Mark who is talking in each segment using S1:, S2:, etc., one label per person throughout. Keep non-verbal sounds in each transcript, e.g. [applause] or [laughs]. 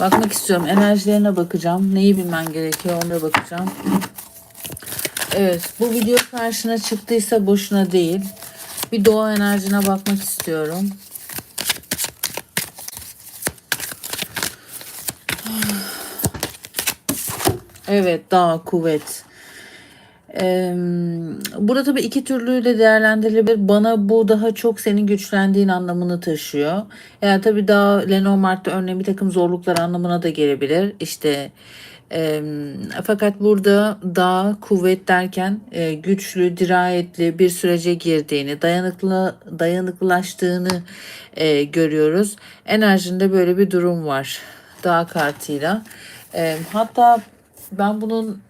S1: Bakmak istiyorum. Enerjilerine bakacağım. Neyi bilmen gerekiyor ona bakacağım. Evet bu video karşına çıktıysa boşuna değil. Bir doğa enerjine bakmak istiyorum. [sighs] Evet dağ kuvvet. Burada tabii iki türlüyle değerlendirilebilir. Bana bu daha çok senin güçlendiğin anlamını taşıyor. Yani tabii daha Lenormand'da örneğin bir takım zorluklar anlamına da gelebilir. İşte e, fakat burada daha kuvvet derken e, güçlü, dirayetli bir sürece girdiğini, dayanıklı dayanıklılaştığını e, görüyoruz. Enerjinde böyle bir durum var. Dağ kartıyla. E, hatta ben bunun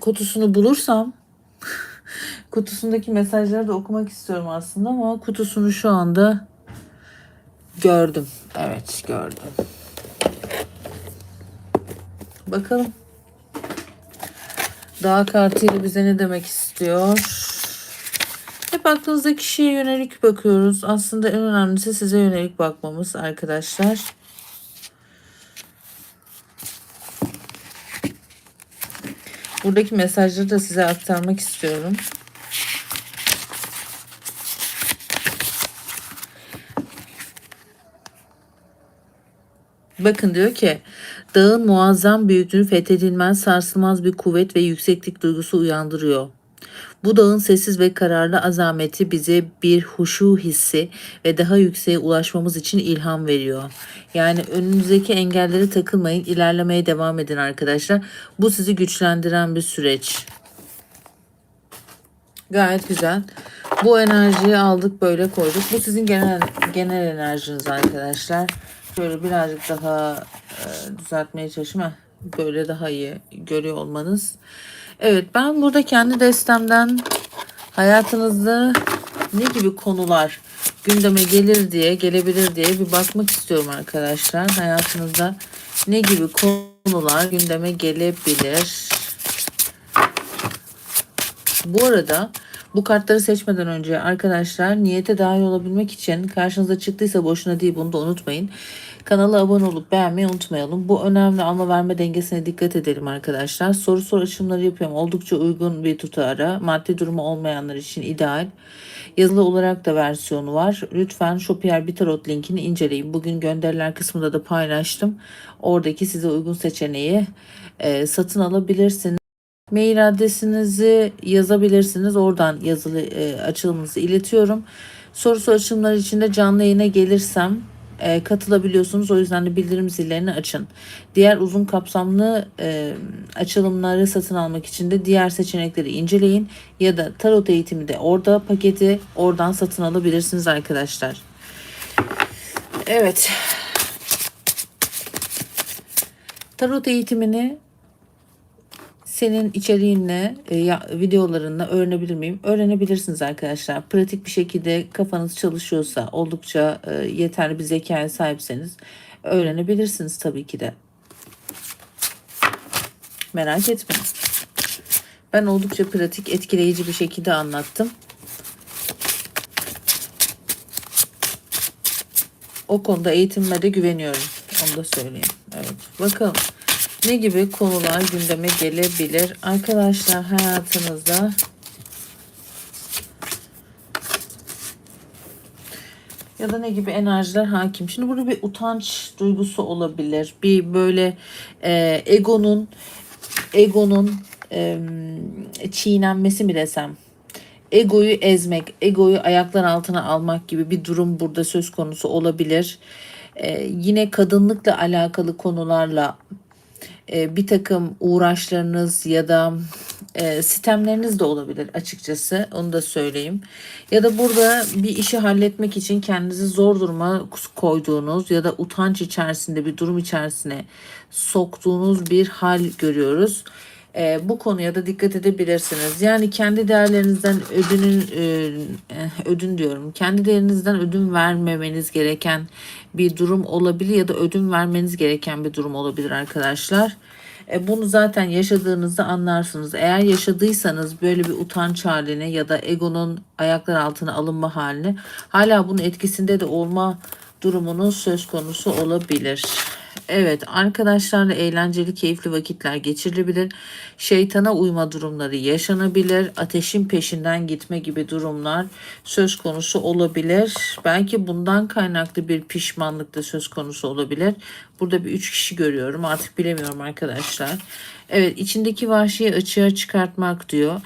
S1: kutusunu bulursam [laughs] kutusundaki mesajları da okumak istiyorum aslında ama kutusunu şu anda gördüm. Evet gördüm. Bakalım. Dağ kartıyla bize ne demek istiyor? Hep aklınızdaki kişiye yönelik bakıyoruz. Aslında en önemlisi size yönelik bakmamız arkadaşlar. Buradaki mesajları da size aktarmak istiyorum. Bakın diyor ki dağın muazzam büyüklüğünü fethedilmez sarsılmaz bir kuvvet ve yükseklik duygusu uyandırıyor. Bu dağın sessiz ve kararlı azameti bize bir huşu hissi ve daha yükseğe ulaşmamız için ilham veriyor. Yani önünüzdeki engellere takılmayın, ilerlemeye devam edin arkadaşlar. Bu sizi güçlendiren bir süreç. Gayet güzel. Bu enerjiyi aldık böyle koyduk. Bu sizin genel genel enerjiniz arkadaşlar. Şöyle birazcık daha e, düzeltmeye çalışayım. Böyle daha iyi görüyor olmanız. Evet ben burada kendi destemden hayatınızda ne gibi konular gündeme gelir diye gelebilir diye bir bakmak istiyorum arkadaşlar. Hayatınızda ne gibi konular gündeme gelebilir? Bu arada bu kartları seçmeden önce arkadaşlar niyete dahil olabilmek için karşınıza çıktıysa boşuna değil bunu da unutmayın. Kanala abone olup beğenmeyi unutmayalım. Bu önemli alma verme dengesine dikkat edelim arkadaşlar. Soru soru açımları yapıyorum. Oldukça uygun bir tutara. Maddi durumu olmayanlar için ideal. Yazılı olarak da versiyonu var. Lütfen Shopier Bitarot linkini inceleyin. Bugün gönderiler kısmında da paylaştım. Oradaki size uygun seçeneği e, satın alabilirsiniz. Mail adresinizi yazabilirsiniz. Oradan yazılı e, açılımınızı iletiyorum. Sorusu açılımları için de canlı yayına gelirsem e, katılabiliyorsunuz. O yüzden de bildirim zillerini açın. Diğer uzun kapsamlı e, açılımları satın almak için de diğer seçenekleri inceleyin. Ya da tarot eğitimi de orada paketi oradan satın alabilirsiniz arkadaşlar. Evet. Tarot eğitimini senin içeriğinle, e, ya, videolarınla öğrenebilir miyim? Öğrenebilirsiniz arkadaşlar. Pratik bir şekilde kafanız çalışıyorsa, oldukça e, yeterli bir zekaya sahipseniz öğrenebilirsiniz tabii ki de. Merak etmeyin. Ben oldukça pratik, etkileyici bir şekilde anlattım. O konuda eğitimime de güveniyorum. Onu da söyleyeyim. Evet. Bakalım. Ne gibi konular gündeme gelebilir? Arkadaşlar hayatınızda ya da ne gibi enerjiler hakim? Şimdi burada bir utanç duygusu olabilir. Bir böyle e, egonun egonun e, çiğnenmesi mi desem? Egoyu ezmek, egoyu ayaklar altına almak gibi bir durum burada söz konusu olabilir. E, yine kadınlıkla alakalı konularla e, bir takım uğraşlarınız ya da e, sistemleriniz de olabilir açıkçası onu da söyleyeyim. Ya da burada bir işi halletmek için kendinizi zor duruma koyduğunuz ya da utanç içerisinde bir durum içerisine soktuğunuz bir hal görüyoruz. E, bu konuya da dikkat edebilirsiniz. Yani kendi değerlerinizden ödünün e, ödün diyorum. Kendi değerinizden ödün vermemeniz gereken bir durum olabilir ya da ödün vermeniz gereken bir durum olabilir arkadaşlar. E, bunu zaten yaşadığınızda anlarsınız. Eğer yaşadıysanız böyle bir utanç halini ya da egonun ayaklar altına alınma halini hala bunun etkisinde de olma durumunuz söz konusu olabilir. Evet arkadaşlarla eğlenceli keyifli vakitler geçirilebilir. Şeytana uyma durumları yaşanabilir. Ateşin peşinden gitme gibi durumlar söz konusu olabilir. Belki bundan kaynaklı bir pişmanlık da söz konusu olabilir. Burada bir üç kişi görüyorum artık bilemiyorum arkadaşlar. Evet içindeki vahşiyi açığa çıkartmak diyor.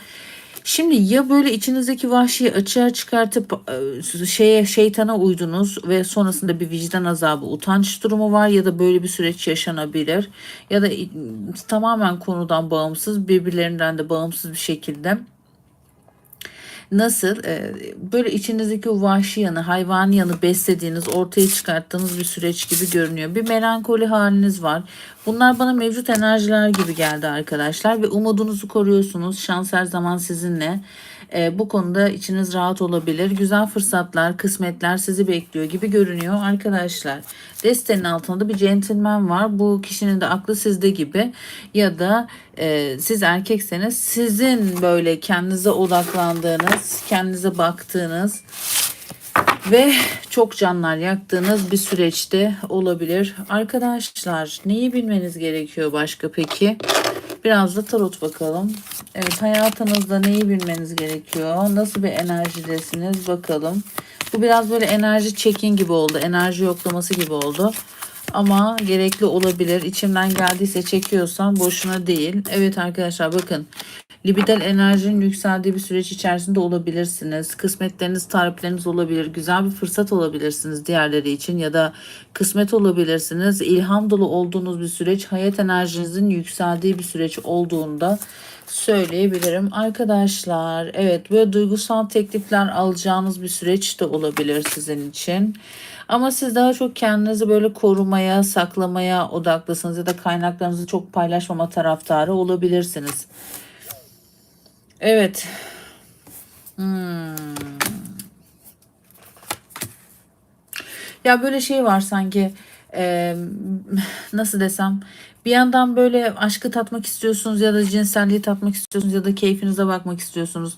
S1: Şimdi ya böyle içinizdeki vahşiyi açığa çıkartıp e, şeye şeytana uydunuz ve sonrasında bir vicdan azabı, utanç durumu var ya da böyle bir süreç yaşanabilir ya da tamamen konudan bağımsız, birbirlerinden de bağımsız bir şekilde nasıl e, böyle içinizdeki o vahşi yanı, hayvani yanı beslediğiniz, ortaya çıkarttığınız bir süreç gibi görünüyor. Bir melankoli haliniz var. Bunlar bana mevcut enerjiler gibi geldi arkadaşlar ve umudunuzu koruyorsunuz. Şans her zaman sizinle. E, bu konuda içiniz rahat olabilir. Güzel fırsatlar, kısmetler sizi bekliyor gibi görünüyor arkadaşlar. Destenin altında bir gentleman var. Bu kişinin de aklı sizde gibi ya da e, siz erkekseniz sizin böyle kendinize odaklandığınız, kendinize baktığınız ve çok canlar yaktığınız bir süreçte olabilir. Arkadaşlar neyi bilmeniz gerekiyor başka peki? Biraz da tarot bakalım. Evet hayatınızda neyi bilmeniz gerekiyor? Nasıl bir enerjidesiniz bakalım. Bu biraz böyle enerji check-in gibi oldu. Enerji yoklaması gibi oldu. Ama gerekli olabilir. İçimden geldiyse çekiyorsam boşuna değil. Evet arkadaşlar bakın. Libidal enerjinin yükseldiği bir süreç içerisinde olabilirsiniz. Kısmetleriniz, tarifleriniz olabilir. Güzel bir fırsat olabilirsiniz diğerleri için ya da kısmet olabilirsiniz. İlham dolu olduğunuz bir süreç, hayat enerjinizin yükseldiği bir süreç olduğunda söyleyebilirim. Arkadaşlar evet böyle duygusal teklifler alacağınız bir süreç de olabilir sizin için. Ama siz daha çok kendinizi böyle korumaya, saklamaya odaklısınız ya da kaynaklarınızı çok paylaşmama taraftarı olabilirsiniz. Evet. Hmm. Ya böyle şey var sanki e, nasıl desem bir yandan böyle aşkı tatmak istiyorsunuz ya da cinselliği tatmak istiyorsunuz ya da keyfinize bakmak istiyorsunuz.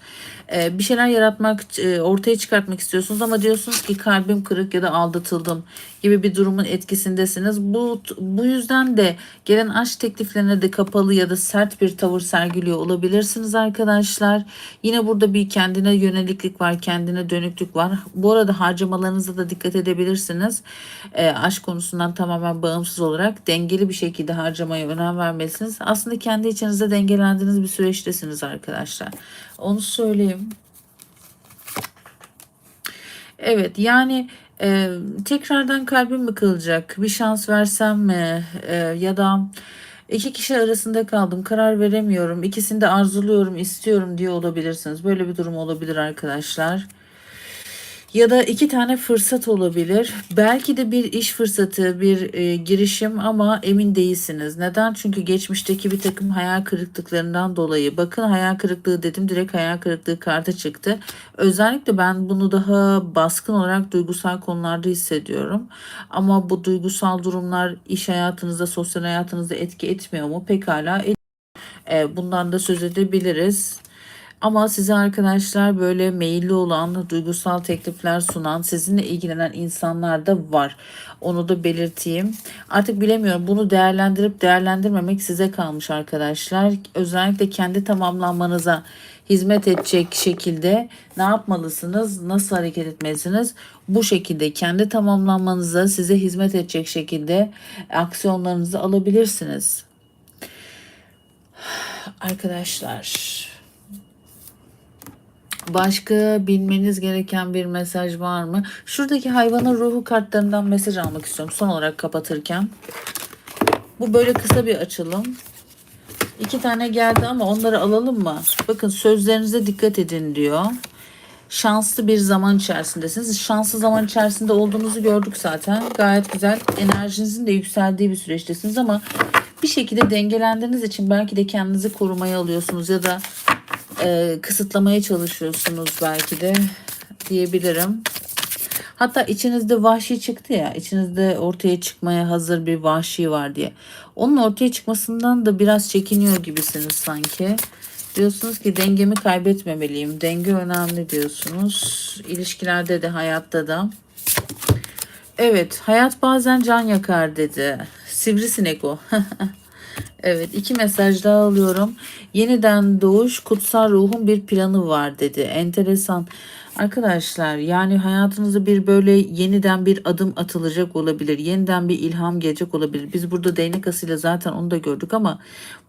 S1: Ee, bir şeyler yaratmak, e, ortaya çıkartmak istiyorsunuz ama diyorsunuz ki kalbim kırık ya da aldatıldım gibi bir durumun etkisindesiniz. Bu bu yüzden de gelen aşk tekliflerine de kapalı ya da sert bir tavır sergiliyor olabilirsiniz arkadaşlar. Yine burada bir kendine yöneliklik var, kendine dönüklük var. Bu arada harcamalarınıza da dikkat edebilirsiniz. E, aşk konusundan tamamen bağımsız olarak dengeli bir şekilde harcamaya önem vermelisiniz. Aslında kendi içinizde dengelendiğiniz bir süreçtesiniz arkadaşlar. Onu söyleyeyim. Evet yani e, tekrardan kalbim mi kılacak? Bir şans versem mi? E, ya da iki kişi arasında kaldım. Karar veremiyorum. İkisini de arzuluyorum, istiyorum diye olabilirsiniz. Böyle bir durum olabilir arkadaşlar. Ya da iki tane fırsat olabilir. Belki de bir iş fırsatı, bir e, girişim ama emin değilsiniz. Neden? Çünkü geçmişteki bir takım hayal kırıklıklarından dolayı. Bakın hayal kırıklığı dedim direkt hayal kırıklığı kartı çıktı. Özellikle ben bunu daha baskın olarak duygusal konularda hissediyorum. Ama bu duygusal durumlar iş hayatınızda, sosyal hayatınızda etki etmiyor mu? Pekala. E, bundan da söz edebiliriz. Ama size arkadaşlar böyle meyilli olan, duygusal teklifler sunan, sizinle ilgilenen insanlar da var. Onu da belirteyim. Artık bilemiyorum bunu değerlendirip değerlendirmemek size kalmış arkadaşlar. Özellikle kendi tamamlanmanıza hizmet edecek şekilde ne yapmalısınız? Nasıl hareket etmelisiniz? Bu şekilde kendi tamamlanmanıza size hizmet edecek şekilde aksiyonlarınızı alabilirsiniz. [sighs] Arkadaşlar Başka bilmeniz gereken bir mesaj var mı? Şuradaki hayvanın ruhu kartlarından mesaj almak istiyorum son olarak kapatırken. Bu böyle kısa bir açılım. İki tane geldi ama onları alalım mı? Bakın sözlerinize dikkat edin diyor. Şanslı bir zaman içerisindesiniz. Şanslı zaman içerisinde olduğunuzu gördük zaten. Gayet güzel. Enerjinizin de yükseldiği bir süreçtesiniz ama bir şekilde dengelendiğiniz için belki de kendinizi korumaya alıyorsunuz ya da e, kısıtlamaya çalışıyorsunuz belki de diyebilirim. Hatta içinizde vahşi çıktı ya, içinizde ortaya çıkmaya hazır bir vahşi var diye. Onun ortaya çıkmasından da biraz çekiniyor gibisiniz sanki. Diyorsunuz ki dengemi kaybetmemeliyim. Denge önemli diyorsunuz. İlişkilerde de hayatta da. Evet, hayat bazen can yakar dedi. Sivrisinek o. [laughs] evet, iki mesaj daha alıyorum. Yeniden doğuş, kutsal ruhun bir planı var dedi. Enteresan. Arkadaşlar yani hayatınızda bir böyle yeniden bir adım atılacak olabilir. Yeniden bir ilham gelecek olabilir. Biz burada değnek asıyla zaten onu da gördük ama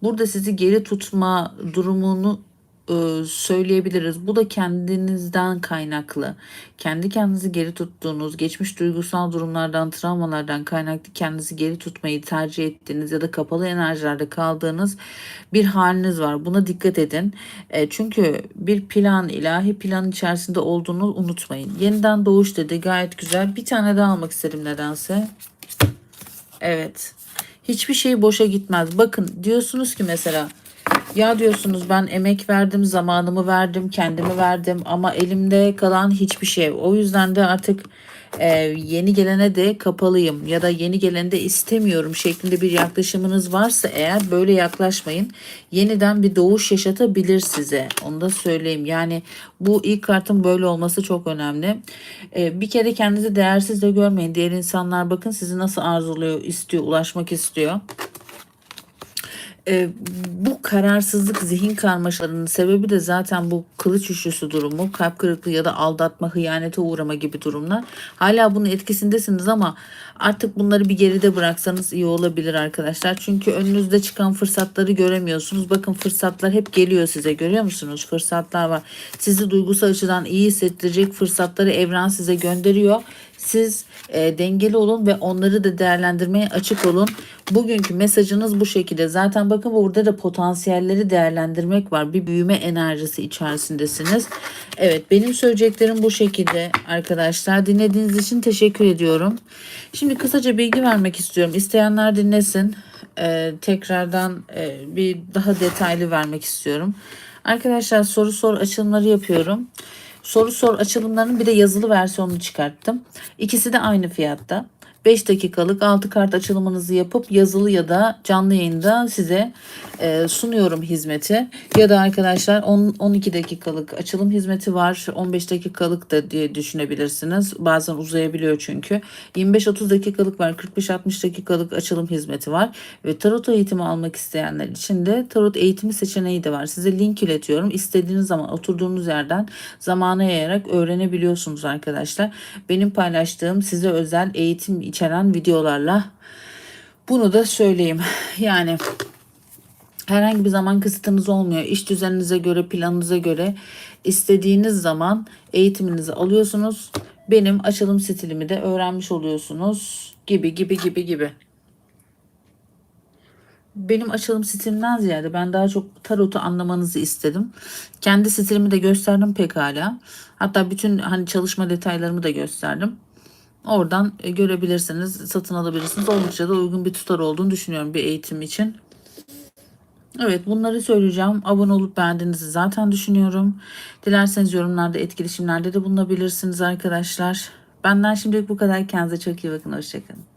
S1: burada sizi geri tutma durumunu e, söyleyebiliriz. Bu da kendinizden kaynaklı. Kendi kendinizi geri tuttuğunuz, geçmiş duygusal durumlardan, travmalardan kaynaklı kendinizi geri tutmayı tercih ettiğiniz ya da kapalı enerjilerde kaldığınız bir haliniz var. Buna dikkat edin. E, çünkü bir plan, ilahi plan içerisinde olduğunu unutmayın. Yeniden doğuş dedi gayet güzel. Bir tane daha almak istedim nedense. Evet. Hiçbir şey boşa gitmez. Bakın diyorsunuz ki mesela ya diyorsunuz ben emek verdim, zamanımı verdim, kendimi verdim ama elimde kalan hiçbir şey. O yüzden de artık e, yeni gelene de kapalıyım ya da yeni geleni de istemiyorum şeklinde bir yaklaşımınız varsa eğer böyle yaklaşmayın. Yeniden bir doğuş yaşatabilir size. Onu da söyleyeyim. Yani bu ilk kartın böyle olması çok önemli. E, bir kere kendinizi değersiz de görmeyin. Diğer insanlar bakın sizi nasıl arzuluyor, istiyor, ulaşmak istiyor e, bu kararsızlık zihin karmaşalarının sebebi de zaten bu kılıç üçlüsü durumu kalp kırıklığı ya da aldatma hıyanete uğrama gibi durumlar. Hala bunun etkisindesiniz ama artık bunları bir geride bıraksanız iyi olabilir arkadaşlar. Çünkü önünüzde çıkan fırsatları göremiyorsunuz. Bakın fırsatlar hep geliyor size görüyor musunuz? Fırsatlar var. Sizi duygusal açıdan iyi hissettirecek fırsatları evren size gönderiyor siz e, dengeli olun ve onları da değerlendirmeye açık olun. Bugünkü mesajınız bu şekilde. Zaten bakın burada da potansiyelleri değerlendirmek var. Bir büyüme enerjisi içerisindesiniz. Evet benim söyleyeceklerim bu şekilde arkadaşlar. Dinlediğiniz için teşekkür ediyorum. Şimdi kısaca bilgi vermek istiyorum. İsteyenler dinlesin. Ee, tekrardan e, bir daha detaylı vermek istiyorum. Arkadaşlar soru sor açılımları yapıyorum. Soru sor açılımlarının bir de yazılı versiyonunu çıkarttım. İkisi de aynı fiyatta. 5 dakikalık 6 kart açılımınızı yapıp yazılı ya da canlı yayında size e, sunuyorum hizmeti. Ya da arkadaşlar 10 12 dakikalık açılım hizmeti var. 15 dakikalık da diye düşünebilirsiniz. Bazen uzayabiliyor çünkü. 25-30 dakikalık var. 45-60 dakikalık açılım hizmeti var. Ve tarot eğitimi almak isteyenler için de tarot eğitimi seçeneği de var. Size link iletiyorum. İstediğiniz zaman oturduğunuz yerden zamana yayarak öğrenebiliyorsunuz arkadaşlar. Benim paylaştığım size özel eğitim içeren videolarla bunu da söyleyeyim. Yani herhangi bir zaman kısıtınız olmuyor. İş düzeninize göre, planınıza göre istediğiniz zaman eğitiminizi alıyorsunuz. Benim açılım stilimi de öğrenmiş oluyorsunuz gibi gibi gibi gibi. Benim açılım stilimden ziyade ben daha çok tarotu anlamanızı istedim. Kendi stilimi de gösterdim pekala. Hatta bütün hani çalışma detaylarımı da gösterdim. Oradan e, görebilirsiniz, satın alabilirsiniz. Oldukça da uygun bir tutar olduğunu düşünüyorum bir eğitim için. Evet bunları söyleyeceğim. Abone olup beğendiğinizi zaten düşünüyorum. Dilerseniz yorumlarda etkileşimlerde de bulunabilirsiniz arkadaşlar. Benden şimdilik bu kadar. Kendinize çok iyi bakın. Hoşçakalın.